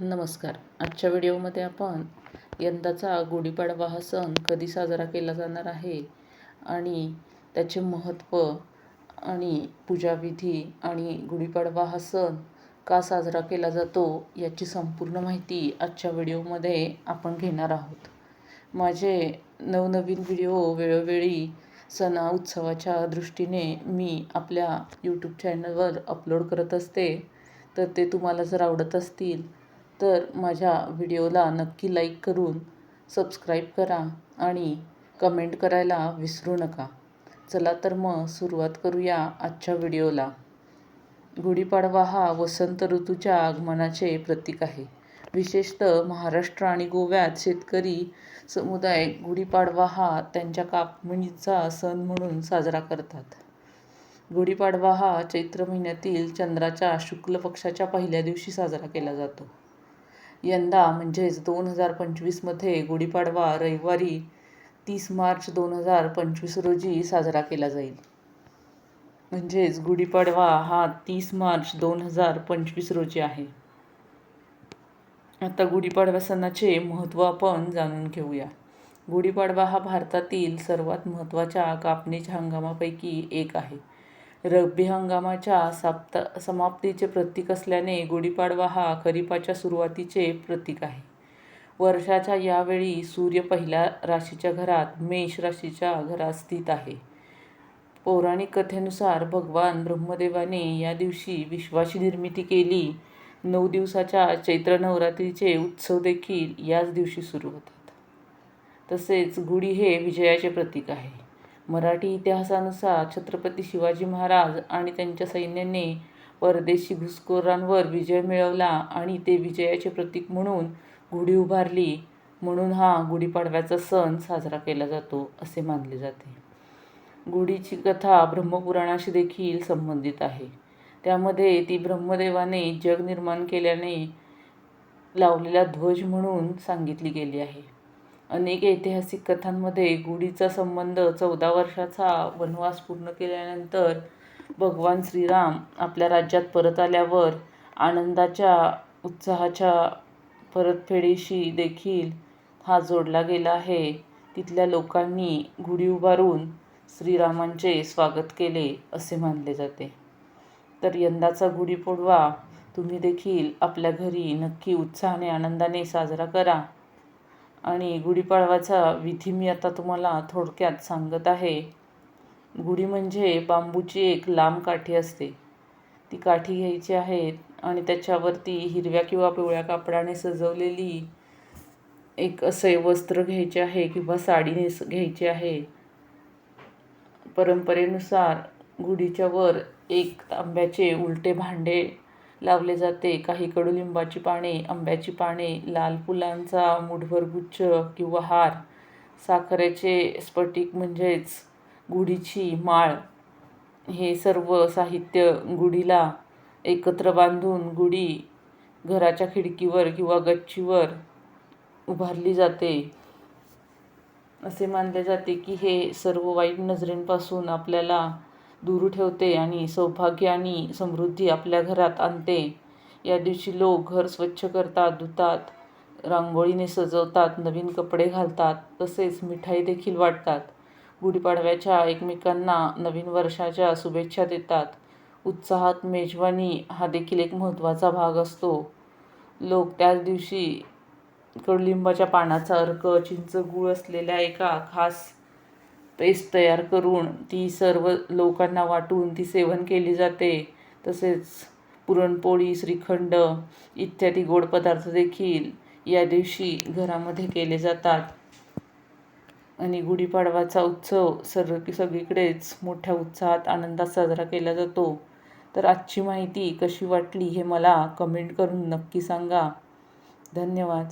नमस्कार. आजच्या व्हिडिओमध्ये आपण यंदाचा गुढीपाडवा हा सण कधी साजरा केला जाणार आहे आणि त्याचे महत्त्व आणि पूजाविधी आणि गुढीपाडवा हा सण का साजरा केला जातो याची संपूर्ण माहिती आजच्या व्हिडिओमध्ये आपण घेणार आहोत. माझे नवनवीन व्हिडिओ वेळोवेळी सणा उत्सवाच्या दृष्टीने मी आपल्या यूट्यूब चॅनलवर अपलोड करत असते. तर ते तुम्हाला जर आवडत असतील तर माझ्या व्हिडिओला नक्की लाईक करून सबस्क्राईब करा आणि कमेंट करायला विसरू नका. चला तर मग सुरुवात करूया आजच्या व्हिडिओला. गुढीपाडवा हा वसंत ऋतूच्या आगमनाचे प्रतीक आहे. विशेषतः महाराष्ट्र आणि गोव्यात शेतकरी समुदाय गुढीपाडवा हा त्यांच्या कापणीचा सण म्हणून साजरा करतात. गुढीपाडवा हा चैत्र महिन्यातील चंद्राच्या शुक्ल पक्षाच्या पहिल्या दिवशी साजरा केला जातो. यंदा म्हणजेच दोन हजार पंचवीसमध्ये गुढीपाडवा रविवारी तीस मार्च दोन हजार पंचवीस रोजी साजरा केला जाईल. म्हणजेच गुढीपाडवा हा तीस मार्च दोन हजार पंचवीस रोजी आहे. आता गुढीपाडवा सणाचे महत्त्व आपण जाणून घेऊया. गुढीपाडवा हा भारतातील सर्वात महत्त्वाच्या कापणीच्या हंगामापैकी एक आहे. रब्बी हंगामाच्या साप्ता समाप्तीचे प्रतीक असल्याने गुढीपाडवा हा खरीपाच्या सुरुवातीचे प्रतीक आहे. वर्षाच्या यावेळी सूर्य पहिल्या राशीच्या घरात मेष राशीच्या घरात स्थित आहे. पौराणिक कथेनुसार भगवान ब्रह्मदेवाने या दिवशी विश्वाची निर्मिती केली. नऊ दिवसाच्या चैत्र नवरात्रीचे उत्सव देखील याच दिवशी सुरू होतात. तसेच गुढी हे विजयाचे प्रतीक आहे. मराठी इतिहासानुसार छत्रपती शिवाजी महाराज आणि त्यांच्या सैन्याने परदेशी घुसखोरांवर विजय मिळवला आणि ते विजयाचे प्रतीक म्हणून गुढी उभारली. म्हणून हा गुढीपाडव्याचा सण साजरा केला जातो असे मानले जाते. गुढीची कथा ब्रह्मपुराणाशी देखील संबंधित आहे. त्यामध्ये ती ब्रह्मदेवाने जग निर्माण केल्याने लावलेला ध्वज म्हणून सांगितली गेली आहे. अनेक ऐतिहासिक कथांमध्ये गुढीचा संबंध चौदा वर्षाचा वनवास पूर्ण केल्यानंतर भगवान श्रीराम आपल्या राज्यात परत आल्यावर आनंदाच्या उत्साहाच्या परतफेडीशी देखील हा जोडला गेला आहे. तिथल्या लोकांनी गुढी उभारून श्रीरामांचे स्वागत केले असे मानले जाते. तर यंदाचा गुढीपाडवा तुम्ही देखील आपल्या घरी नक्की उत्साहाने आनंदाने साजरा करा. आणि गुढीपाडवाचा विधी मी आता तुम्हाला थोडक्यात सांगत आहे. गुढी म्हणजे बांबूची एक लांब काठी असते. ती काठी घ्यायची आहे आणि त्याच्यावरती हिरव्या किंवा पिवळ्या कापडाने सजवलेली एक असे वस्त्र घ्यायचे आहे किंवा साडी नेस घ्यायची आहे. परंपरेनुसार गुढीच्या वर एक तांब्याचे उलटे भांडे लावले जाते. काही कडुलिंबाची पाने आंब्याची पाने लाल फुलांचा मुठभर गुच्छ किंवा हार साखरेचे स्फटिक म्हणजेच गुढीची माळ. हे सर्व साहित्य गुढीला एकत्र बांधून गुढी घराच्या खिडकीवर किंवा गच्चीवर उभारली जाते. असे मानले जाते की हे सर्व वाईट नजरेंपासून आपल्याला दूर ठेवते आणि सौभाग्य आणि समृद्धी आपल्या घरात आणते. या दिवशी लोक घर स्वच्छ करतात धुतात रांगोळीने सजवतात नवीन कपडे घालतात तसेच मिठाई देखील वाटतात. गुढीपाडव्याच्या एकमेकांना नवीन वर्षाच्या शुभेच्छा देतात. उत्साहात मेजवानी हा देखील एक महत्त्वाचा भाग असतो. लोक त्याच दिवशी कडुलिंबाच्या पानाचा अर्क चिंच गूळ असलेल्या एका खास पेस्ट तयार करून ती सर्व लोकांना वाटून ती सेवन केली जाते. तसेच पुरणपोळी श्रीखंड इत्यादी गोड पदार्थ देखील या दिवशी घरामध्ये केले जातात. आणि गुढीपाडवाचा उत्सव सर्व सगळीकडेच मोठ्या उत्साहात आनंदात साजरा केला जातो. तर आजची माहिती कशी वाटली हे मला कमेंट करून नक्की सांगा. धन्यवाद.